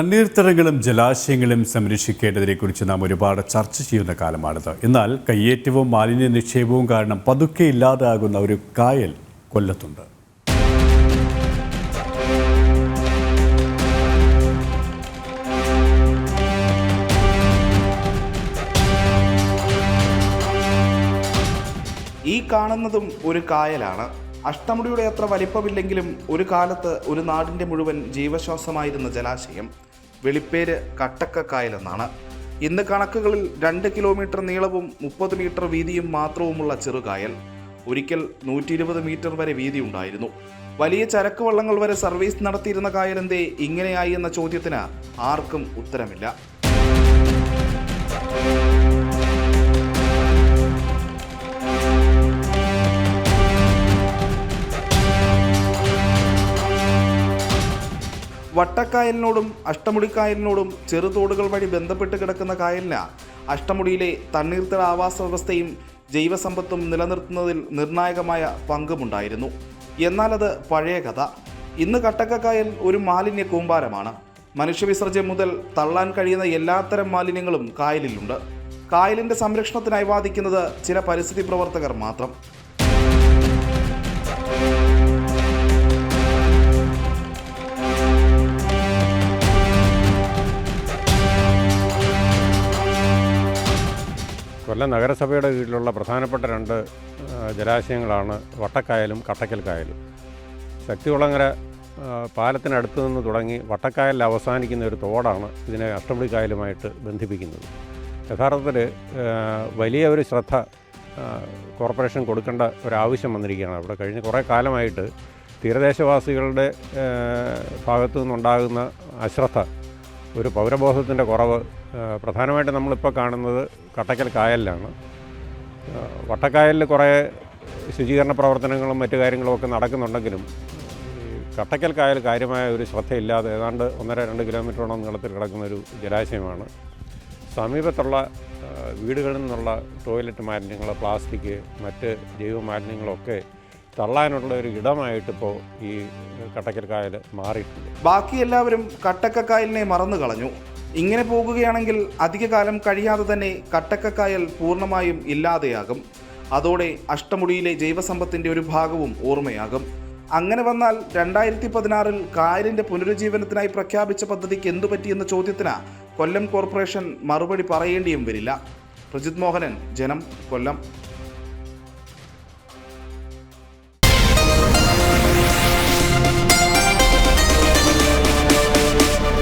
തണ്ണീർത്തടങ്ങളും ജലാശയങ്ങളും സംരക്ഷിക്കേണ്ടതിനെക്കുറിച്ച് നാം ഒരുപാട് ചർച്ച ചെയ്യുന്ന കാലമാണിത്. എന്നാൽ കയ്യേറ്റവും മാലിന്യ നിക്ഷേപവും കാരണം പതുക്കെ ഇല്ലാതാകുന്ന ഒരു കായൽ കൊല്ലത്തുണ്ട്. ഈ കാണുന്നതും ഒരു കായലാണ്. അഷ്ടമുടിയുടെ അത്ര വലിപ്പമില്ലെങ്കിലും ഒരു കാലത്ത് ഒരു നാടിന്റെ മുഴുവൻ ജീവശ്വാസമായിരുന്ന ജലാശയം വെളിപ്പേര് കട്ടക്കക്കായലെന്നാണ്. ഇന്ന് കണക്കുകളിൽ രണ്ട് കിലോമീറ്റർ നീളവും മുപ്പത് മീറ്റർ വീതിയും മാത്രവുമുള്ള ചെറുകായൽ. ഒരിക്കൽ നൂറ്റി ഇരുപത് മീറ്റർ വരെ വീതി ഉണ്ടായിരുന്നു വലിയ ചരക്ക് വള്ളങ്ങൾ വരെ സർവീസ് നടത്തിയിരുന്ന കായലെന്തേ ഇങ്ങനെയായി എന്ന ചോദ്യത്തിന് ആർക്കും ഉത്തരമില്ല. വട്ടക്കായലിനോടും അഷ്ടമുടിക്കായലിനോടും ചെറുതോടുകൾ വഴി ബന്ധപ്പെട്ട് കിടക്കുന്ന കായലിന് അഷ്ടമുടിയിലെ തണ്ണീർത്തട ആവാസ വ്യവസ്ഥയും ജൈവസമ്പത്തും നിലനിർത്തുന്നതിൽ നിർണായകമായ പങ്കുമുണ്ടായിരുന്നു. എന്നാൽ അത് പഴയ കഥ. ഇന്ന് കട്ടക്കക്കായൽ ഒരു മാലിന്യ കൂമ്പാരമാണ്. മനുഷ്യവിസർജ്യം മുതൽ തള്ളാൻ കഴിയുന്ന എല്ലാത്തരം മാലിന്യങ്ങളും കായലിലുണ്ട്. കായലിന്റെ സംരക്ഷണത്തിനായി വാദിക്കുന്നത് ചില പരിസ്ഥിതി പ്രവർത്തകർ മാത്രം. കൊല്ലം നഗരസഭയുടെ കീഴിലുള്ള പ്രധാനപ്പെട്ട രണ്ട് ജലാശയങ്ങളാണ് വട്ടക്കായലും കട്ടക്കൽ കായലും ശക്തികുളങ്ങര പാലത്തിനടുത്ത് നിന്ന് തുടങ്ങി വട്ടക്കായലിൽ അവസാനിക്കുന്ന ഒരു തോടാണ് ഇതിനെ അഷ്ടമുടി കായലുമായിട്ട് ബന്ധിപ്പിക്കുന്നത്. യഥാർത്ഥത്തിൽ വലിയ ഒരു ശ്രദ്ധ കോർപ്പറേഷൻ കൊടുക്കേണ്ട ഒരാവശ്യം വന്നിരിക്കുകയാണ്. അവിടെ കഴിഞ്ഞ കുറേ കാലമായിട്ട് തീരദേശവാസികളുടെ ഭാഗത്തു നിന്നുണ്ടാകുന്ന അശ്രദ്ധ ഒരു പൗരബോധത്തിന്റെ കുറവ് പ്രധാനമായിട്ട് നമ്മളിപ്പോൾ കാണുന്നത് കട്ടക്കൽ കായലിലാണ്. വട്ടക്കായലിൽ കുറേ ശുചീകരണ പ്രവർത്തനങ്ങളും മറ്റു കാര്യങ്ങളും ഒക്കെ നടക്കുന്നുണ്ടെങ്കിലും കട്ടക്കൽ കായൽ കാര്യമായ ഒരു ശ്രദ്ധയില്ലാതെ ഏതാണ്ട് ഒന്നര രണ്ട് കിലോമീറ്ററോളം നീളത്തിൽ കിടക്കുന്ന ഒരു ജലാശയമാണ്. സമീപത്തുള്ള വീടുകളിൽ നിന്നുള്ള ടോയ്ലറ്റ് മാലിന്യങ്ങൾ പ്ലാസ്റ്റിക് മറ്റ് ജൈവ മാലിന്യങ്ങളൊക്കെ തള്ളാനുള്ള ഒരു ഇടമായിട്ടിപ്പോൾ ഈ കട്ടക്കൽ കായൽ മാറിയിട്ടുണ്ട്. ബാക്കി എല്ലാവരും കട്ടക്കക്കായലിനെ മറന്നു കളഞ്ഞു ഇങ്ങനെ പോകുകയാണെങ്കിൽ അധികകാലം കഴിയാതെ തന്നെ കട്ടക്കക്കായൽ പൂർണമായും ഇല്ലാതെയാകും. അതോടെ അഷ്ടമുടിയിലെ ജൈവസമ്പത്തിന്റെ ഒരു ഭാഗവും ഓർമ്മയാകും. അങ്ങനെ വന്നാൽ രണ്ടായിരത്തി പതിനാറിൽ കായലിന്റെ പുനരുജ്ജീവനത്തിനായി പ്രഖ്യാപിച്ച പദ്ധതിക്ക് എന്തു പറ്റിയെന്ന ചോദ്യത്തിന് കൊല്ലം കോർപ്പറേഷൻ മറുപടി പറയേണ്ടിയും വരില്ല. പ്രജിത് മോഹനൻ ജനം കൊല്ലം.